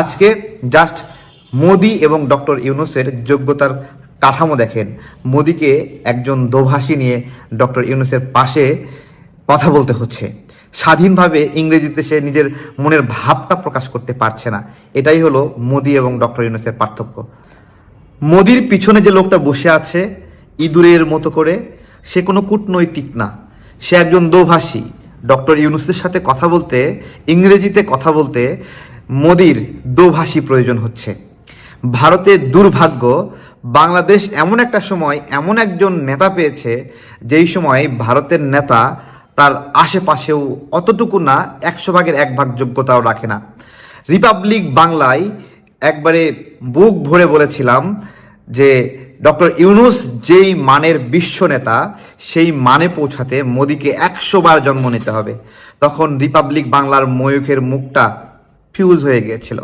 আজকে জাস্ট মোদি এবং ডক্টর ইউনুসের যোগ্যতার কাঠামো দেখেন। মোদিকে একজন দোভাষী নিয়ে ডক্টর ইউনুসের পাশে কথা বলতে হচ্ছে। স্বাধীনভাবে ইংরেজিতে সে নিজের মনের ভাবটা প্রকাশ করতে পারছে না। এটাই হলো মোদি এবং ডক্টর ইউনুসের পার্থক্য। মোদির পিছনে যে লোকটা বসে আছে, ইঁদুরের মতো করে, সে কোনো কূটনৈতিক না। সে একজন দোভাষী। ডক্টর ইউনুসের সাথে কথা বলতে, ইংরেজিতে কথা বলতে মোদির দোভাষী প্রয়োজন হচ্ছে। ভারতের দুর্ভাগ্য, বাংলাদেশ এমন একটা সময় এমন একজন নেতা পেয়েছে, যেই সময় ভারতের নেতা তার আশেপাশেও অতটুকু না, একশো ভাগের এক ভাগ যোগ্যতাও রাখে না। রিপাবলিক বাংলায় একবারে বুক ভরে বলেছিলাম যে, ডক্টর ইউনুস যেই মানের বিশ্ব নেতা, সেই মানে পৌঁছাতে মোদিকে একশো বার জন্ম নিতে হবে। তখন রিপাবলিক বাংলার ময়ূখের মুখটা ফিউজ হয়ে গিয়েছিল।